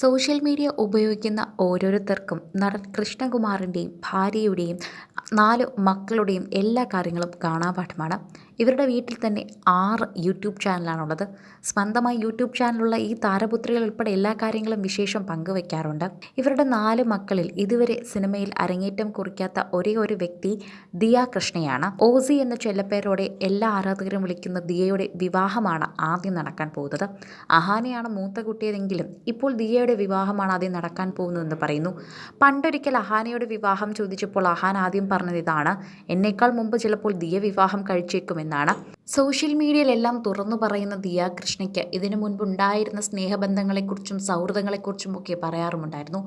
Social media ഉപയോഗിക്കുന്ന ഓരോരുത്തർക്കും നടൻ കൃഷ്ണകുമാറിന്റെയും ഭാര്യയുടെയും നാല് മക്കളുടെയും എല്ലാ കാര്യങ്ങളും കാണാപാഠമാണ്. ഇവരുടെ വീട്ടിൽ തന്നെ ആറ് യൂട്യൂബ് ചാനലാണുള്ളത്. സ്വന്തമായി യൂട്യൂബ് ചാനലുള്ള ഈ താരപുത്രികൾ ഉൾപ്പെടെ എല്ലാ കാര്യങ്ങളും വിശേഷം പങ്കുവയ്ക്കാറുണ്ട് ഇവരുടെ നാല് മക്കളിൽ ഇതുവരെ സിനിമയിൽ അരങ്ങേറ്റം കുറിക്കാത്ത ഒരേ ഒരു വ്യക്തി ദിയ കൃഷ്ണയാണ്. ഓസി എന്ന ചെല്ലപ്പേരോടെ എല്ലാ ആരാധകരും വിളിക്കുന്ന ദിയയുടെ വിവാഹമാണ് ആദ്യം നടക്കാൻ പോകുന്നത്. അഹാനയാണ് മൂത്ത കുട്ടിയതെങ്കിലും ഇപ്പോൾ ദിയയുടെ വിവാഹമാണ് ആദ്യം നടക്കാൻ പോകുന്നതെന്ന് പറയുന്നു. പണ്ടൊരിക്കൽ അഹാനയുടെ വിവാഹം ചോദിച്ചപ്പോൾ അഹാൻ ആദ്യം പറഞ്ഞത് ഇതാണ് എന്നേക്കാൾ മുമ്പ് ചിലപ്പോൾ ദിയ വിവാഹം കഴിച്ചേക്കുമെന്നാണ് സോഷ്യൽ മീഡിയയിലെല്ലാം തുറന്നു പറയുന്ന ദിയ കൃഷ്ണയ്ക്ക് ഇതിനു മുൻപ് ഉണ്ടായിരുന്ന സ്നേഹബന്ധങ്ങളെക്കുറിച്ചും സൗഹൃദങ്ങളെക്കുറിച്ചും ഒക്കെ പറയാറുമുണ്ടായിരുന്നു.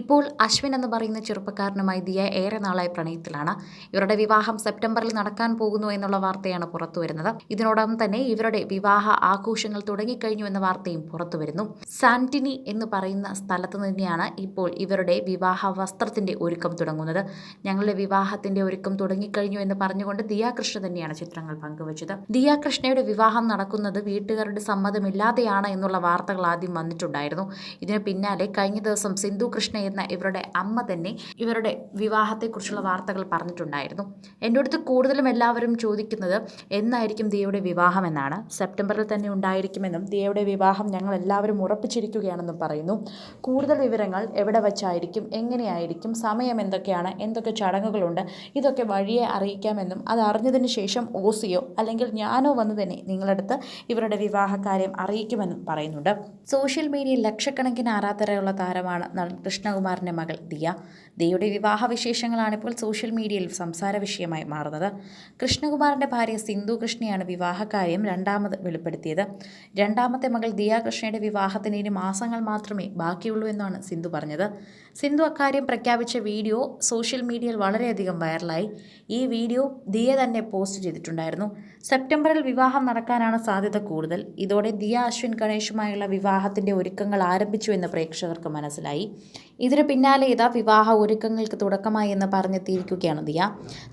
ഇപ്പോൾ അശ്വിൻ എന്ന് പറയുന്ന ചെറുപ്പക്കാരനുമായി ദിയ ഏറെ നാളായി പ്രണയത്തിലാണ്. ഇവരുടെ വിവാഹം സെപ്റ്റംബറിൽ നടക്കാൻ പോകുന്നു എന്നുള്ള വാർത്തയാണ് പുറത്തുവരുന്നത് ഇതിനോടകം തന്നെ ഇവരുടെ വിവാഹ ആഘോഷങ്ങൾ തുടങ്ങിക്കഴിഞ്ഞു എന്ന വാർത്തയും പുറത്തുവരുന്നു സാന്റിനി എന്ന് പറയുന്ന സ്ഥലത്ത് തന്നെയാണ് ഇപ്പോൾ ഇവരുടെ വിവാഹ വസ്ത്രത്തിന്റെ ഒരുക്കം തുടങ്ങുന്നത്. ഞങ്ങളുടെ വിവാഹത്തിന്റെ ഒരുക്കം തുടങ്ങിക്കഴിഞ്ഞു എന്ന് പറഞ്ഞുകൊണ്ട് ദിയ കൃഷ്ണ തന്നെയാണ് ചിത്രങ്ങൾ പങ്കുവച്ചത്. ദിയ കൃഷ്ണയുടെ വിവാഹം നടക്കുന്നത് വീട്ടുകാരുടെ സമ്മതമില്ലാതെയാണ് എന്നുള്ള വാർത്തകൾ ആദ്യം വന്നിട്ടുണ്ടായിരുന്നു. ഇതിന് പിന്നാലെ കഴിഞ്ഞ ദിവസം സിന്ധു കൃഷ്ണ എന്ന ഇവരുടെ അമ്മ തന്നെ ഇവരുടെ വിവാഹത്തെക്കുറിച്ചുള്ള വാർത്തകൾ പറഞ്ഞിട്ടുണ്ടായിരുന്നു. എന്റെ അടുത്ത് കൂടുതലും എല്ലാവരും ചോദിക്കുന്നത് എന്നായിരിക്കും ദിയയുടെ വിവാഹം എന്നാണ്. സെപ്റ്റംബറിൽ തന്നെ ഉണ്ടായിരിക്കുമെന്നും ദിയയുടെ വിവാഹം ഞങ്ങൾ എല്ലാവരും ഉറപ്പിച്ചിരിക്കുകയാണെന്നും പറയുന്നു. കൂടുതൽ വിവരങ്ങൾ എവിടെ വച്ചായിരിക്കും എങ്ങനെയായിരിക്കും സമയം എന്തൊക്കെയാണ് എന്തൊക്കെ ചടങ്ങുകളുണ്ട് ഇതൊക്കെ വഴിയെ അറിയിക്കാമെന്നും അത് അറിഞ്ഞതിന് ശേഷം ഓസിയോ അല്ലെങ്കിൽ ഞാനോ വന്ന് തന്നെ നിങ്ങളടുത്ത് ഇവരുടെ വിവാഹകാര്യം അറിയിക്കുമെന്നും പറയുന്നുണ്ട്. സോഷ്യൽ മീഡിയയിൽ ലക്ഷക്കണക്കിന് ആരാധരയുള്ള താരമാണ് കൃഷ്ണകുമാറിന്റെ മകൾ ദിയ. ദിയയുടെ വിവാഹ വിശേഷങ്ങളാണ് ഇപ്പോൾ സോഷ്യൽ മീഡിയയിൽ സംസാര വിഷയമായി മാറുന്നത്. കൃഷ്ണകുമാറിന്റെ ഭാര്യ സിന്ധു കൃഷ്ണയാണ് വിവാഹകാര്യം രണ്ടാമത് വെളിപ്പെടുത്തിയത്. രണ്ടാമത്തെ മകൾ ദിയ കൃഷ്ണയുടെ വിവാഹത്തിന് ഇനി മാസങ്ങൾ മാത്രമേ ബാക്കിയുള്ളൂ എന്നാണ് സിന്ധു പറഞ്ഞത്. സിന്ധു അക്കാര്യം പ്രഖ്യാപിച്ച വീഡിയോ സോഷ്യൽ മീഡിയയിൽ വളരെയധികം വൈറലായി. ഈ വീഡിയോ ദിയ തന്നെ പോസ്റ്റ് ചെയ്തിട്ടുണ്ടായിരുന്നു. സെപ്റ്റംബറിൽ വിവാഹം നടക്കാനാണ് സാധ്യത കൂടുതൽ. ഇതോടെ ദിയ അശ്വിൻ ഗണേഷുമായുള്ള വിവാഹത്തിന്റെ ഒരുക്കങ്ങൾ ആരംഭിച്ചു എന്ന് പ്രേക്ഷകർക്ക് മനസ്സിലായി. ഇതിന് പിന്നാലെ ഇതാ വിവാഹ ഒരുക്കങ്ങൾക്ക് തുടക്കമായി എന്ന് പറഞ്ഞെത്തിയിരിക്കുകയാണ് ദിയ.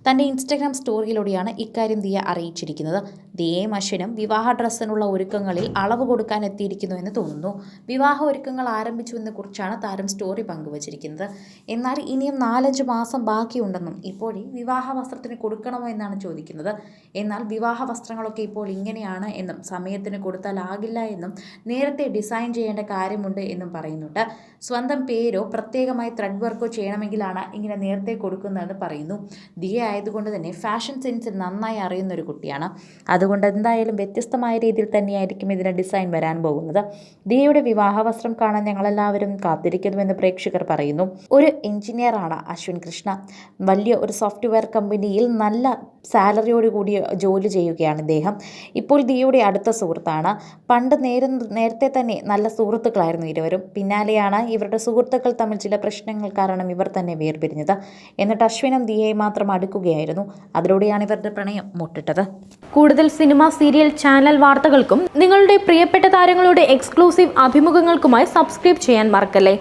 തന്റെ ഇൻസ്റ്റഗ്രാം സ്റ്റോറിയിലൂടെയാണ് ഇക്കാര്യം ദിയ അറിയിച്ചിരിക്കുന്നത്. ദിയയും അശ്വിനും വിവാഹ ഡ്രസ്സിനുള്ള ഒരുക്കങ്ങളിൽ അളവ് കൊടുക്കാൻ എത്തിയിരിക്കുന്നു എന്ന് തോന്നുന്നു. വിവാഹ ഒരുക്കങ്ങൾ ആരംഭിച്ചു ആരംഭിച്ചുവെന്ന് കുറിച്ചാണ് താരം സ്റ്റോറി പങ്കുവച്ചിരിക്കുന്നത്. എന്നാൽ ഇനിയും നാലഞ്ച് മാസം ബാക്കിയുണ്ടെന്നും ഇപ്പോഴേ വിവാഹ വസ്ത്രത്തിന് കൊടുക്കണമോ എന്നാണ് ചോദിക്കുന്നത്. എന്നാൽ വിവാഹ വസ്ത്രങ്ങളൊക്കെ ഇപ്പോൾ ഇങ്ങനെയാണ് എന്നും സമയത്തിന് കൊടുത്താലാകില്ല എന്നും നേരത്തെ ഡിസൈൻ ചെയ്യേണ്ട കാര്യമുണ്ട് എന്നും പറയുന്നുണ്ട്. സ്വന്തം പേരോ പ്രത്യേകമായി ത്രെഡ് വർക്കോ ചെയ്യണമെങ്കിലാണ് ഇങ്ങനെ നേരത്തെ കൊടുക്കുന്നതെന്ന് പറയുന്നു. ദിയ ആയതുകൊണ്ട് തന്നെ ഫാഷൻ സെൻസ് നന്നായി അറിയുന്ന ഒരു കുട്ടിയാണ്. അതുകൊണ്ട് എന്തായാലും വ്യത്യസ്തമായ രീതിയിൽ തന്നെയായിരിക്കും ഇതിന് ഡിസൈൻ വരാൻ പോകുന്നത്. ദിയയുടെ വിവാഹ വസ്ത്രം കാണാൻ ഞങ്ങളെല്ലാവരും കാത്തിരിക്കുന്നുവെന്ന് പ്രേക്ഷകർ പറയുന്നു. ഒരു എഞ്ചിനീയറാണ് അശ്വിൻ കൃഷ്ണ. വലിയ ഒരു സോഫ്റ്റ്വെയർ കമ്പനിയിൽ നല്ല സാലറിയോട് കൂടി ജോലി ചെയ്യുകയാണ്. ഇദ്ദേഹം. ഇപ്പോൾ ദിയുടെ അടുത്ത സുഹൃത്താണ്. പണ്ട് നേരം നേരത്തെ തന്നെ നല്ല സുഹൃത്തുക്കളായിരുന്നു ഇരുവരും. പിന്നാലെയാണ് ഇവരുടെ സുഹൃത്തുക്കൾ തമ്മിൽ ചില പ്രശ്നങ്ങൾ കാരണം ഇവർ തന്നെ വേർപിരിഞ്ഞത്. എന്നിട്ട് അശ്വിനും ദിയയെ മാത്രം അടുക്കുകയായിരുന്നു. അതിലൂടെയാണ് ഇവരുടെ പ്രണയം മുട്ടിട്ടത്. കൂടുതൽ സിനിമ സീരിയൽ ചാനൽ വാർത്തകൾക്കും നിങ്ങളുടെ പ്രിയപ്പെട്ട താരങ്ങളുടെ എക്സ്ക്ലൂസീവ് അഭിമുഖങ്ങൾക്കുമായി സബ്സ്ക്രൈബ് ചെയ്യാൻ മറക്കല്ലേ?